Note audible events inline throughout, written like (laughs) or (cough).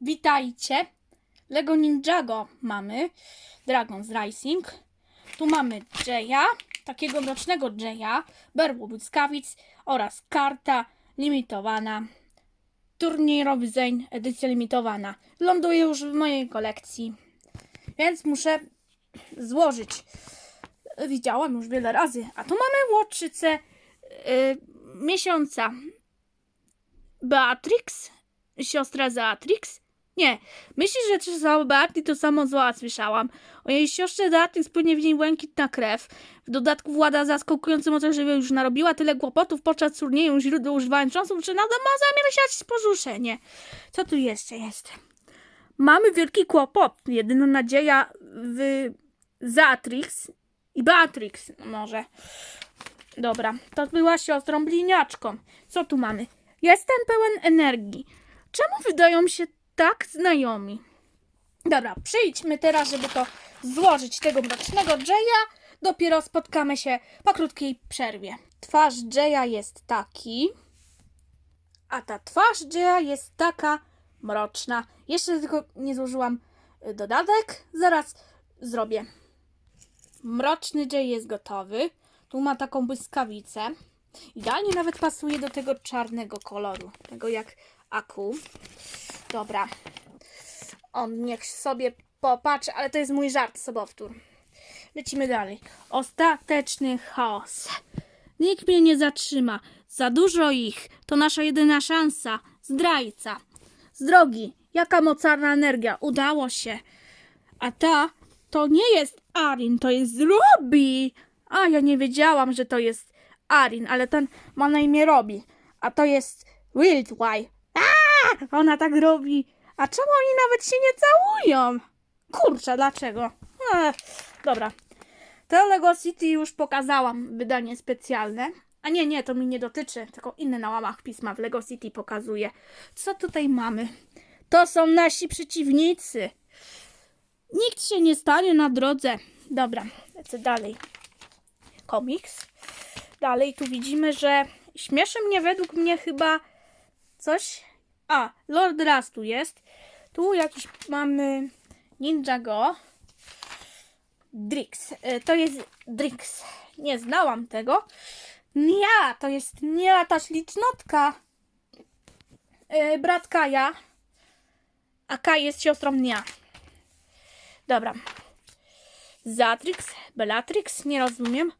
Witajcie. Lego Ninjago mamy. Dragon's Rising. Tu mamy Jaya, takiego mrocznego Jaya, berło błyskawic oraz karta limitowana. Turniejowy Zeń, edycja limitowana. Ląduje już w mojej kolekcji, więc muszę złożyć. Widziałam już wiele razy. A tu mamy łotrzycę yy, miesiąca. Beatrix? Siostra Beatrix? Nie. Myślisz, że trzeba Beatrix to samo zła słyszałam. O jej siostrze Beatrix płynie w niej błękitna krew. W dodatku włada zaskakującym mocą, że już narobiła tyle kłopotów podczas turnieju źródła używając cząsów, że nadal ma zamiar siać poruszenie. Co tu jeszcze jest? Mamy wielki kłopot. Jedyna nadzieja w Beatrix i Beatrix no może. Dobra, to była siostrą bliniaczką. Co tu mamy? Jestem pełen energii. Czemu wydają się tak znajomi? Dobra, przyjdźmy teraz, żeby to złożyć tego mrocznego Jaya. Dopiero spotkamy się po krótkiej przerwie. Twarz Jaya jest taki, a ta twarz Jaya jest taka mroczna. Jeszcze tylko nie złożyłam y, dodatek. Zaraz zrobię. Mroczny Jay jest gotowy. Tu ma taką błyskawicę. Idealnie nawet pasuje do tego czarnego koloru. Tego jak aku. Dobra. On niech sobie popatrzy, ale to jest mój żart, sobowtór. Lecimy dalej. Ostateczny chaos. Nikt mnie nie zatrzyma. Za dużo ich. To nasza jedyna szansa. Zdrajca. Z drogi. Jaka mocarna energia. Udało się. A ta to nie jest Arin, to jest Robi. A ja nie wiedziałam, że to jest Arin, ale ten ma na imię Robi. A to jest Wildwire. A, ona tak robi. A czemu oni nawet się nie całują? Kurczę, dlaczego? Ech, dobra. To Lego City już pokazałam, wydanie specjalne. A nie, nie, to mi nie dotyczy, tylko inne na łamach pisma w Lego City pokazuje. Co tutaj mamy? To są nasi przeciwnicy. Nikt się nie stanie na drodze. Dobra, lecę dalej. Komiks. Dalej tu widzimy, że śmieszy mnie według mnie chyba coś. A, Lord Raz tu jest. Tu jakiś mamy Ninjago. Drix. Y, To jest Drix. Nie znałam tego. Nia, to jest Nia, ta ślicznotka. Yy, Brat Kaja. A Kaj jest siostrą Nia. Dobra. Zatrix, Bellatrix, nie rozumiem.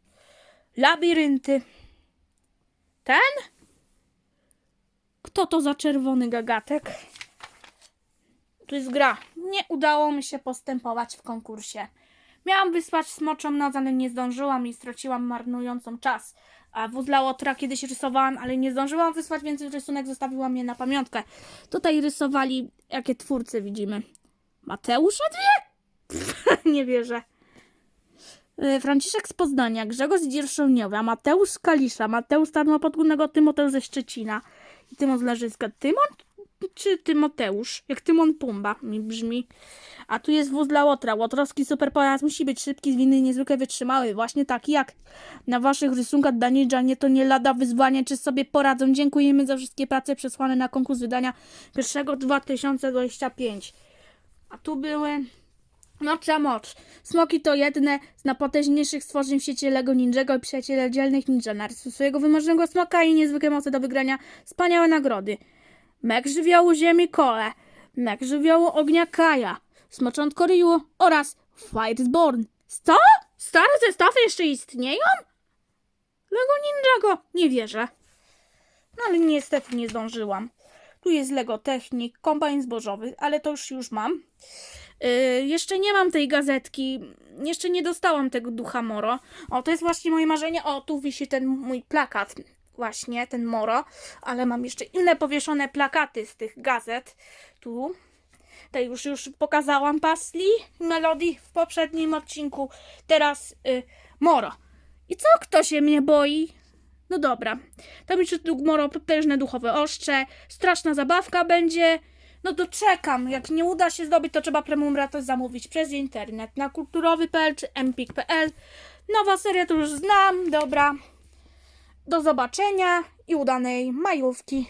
Labirynty. Ten? Kto to za czerwony gagatek? Tu jest gra. Nie udało mi się postępować w konkursie. Miałam wysłać smoczą noc, ale nie zdążyłam i straciłam marnującą czas. A wózla Łotra kiedyś rysowałam, ale nie zdążyłam wysłać, więc rysunek zostawiłam mnie na pamiątkę. Tutaj rysowali, jakie twórcy widzimy. Mateusza dwie? (laughs) nie wierzę. E, Franciszek z Poznania, Grzegorz z Dzierszoniowa, Mateusz z Kalisza, Mateusz z Tarnopodgórnego, Tymoteusz ze Szczecina Tymon z Larzyska. Tymon czy Tymoteusz? Jak Tymon Pumba mi brzmi. A tu jest wóz dla Łotra. Łotrowski superpojazd musi być szybki, zwinny i niezwykle wytrzymały. Właśnie taki jak na waszych rysunkach Danidża nie to nie lada wyzwanie, czy sobie poradzą. Dziękujemy za wszystkie prace przesłane na konkurs wydania pierwszego 2025. A tu były... Mocza mocz. Smoki to jedne z najpotężniejszych stworzeń w świecie Lego Ninjago i przyjaciele dzielnych ninja. Narysuj swojego wymarzonego smoka i niezwykłe mocy do wygrania wspaniałe nagrody. Mek żywiołu ziemi Kole, Mek żywiołu ognia Kaja, Smoczątko Ryu oraz Firesborn. Co? Stare zestawy jeszcze istnieją? Lego Ninjago? Nie wierzę. No ale niestety nie zdążyłam. Tu jest Lego Technik, kombajn zbożowy, ale to już już mam. Yy, jeszcze nie mam tej gazetki. Jeszcze nie dostałam tego ducha Moro. O, to jest właśnie moje marzenie. O, tu wisi ten mój plakat. Właśnie, ten Moro. Ale mam jeszcze inne powieszone plakaty z tych gazet. Tu. To już, już pokazałam pasli melodii w poprzednim odcinku. Teraz yy, Moro. I co, kto się mnie boi? No dobra. Tam jeszcze Moro potężne duchowe oszcze. Straszna zabawka będzie. No to czekam. Jak nie uda się zdobyć, to trzeba prenumeratę zamówić przez internet na kulturowy.pl czy empik.pl. Nowa seria to już znam. Dobra. Do zobaczenia i udanej majówki.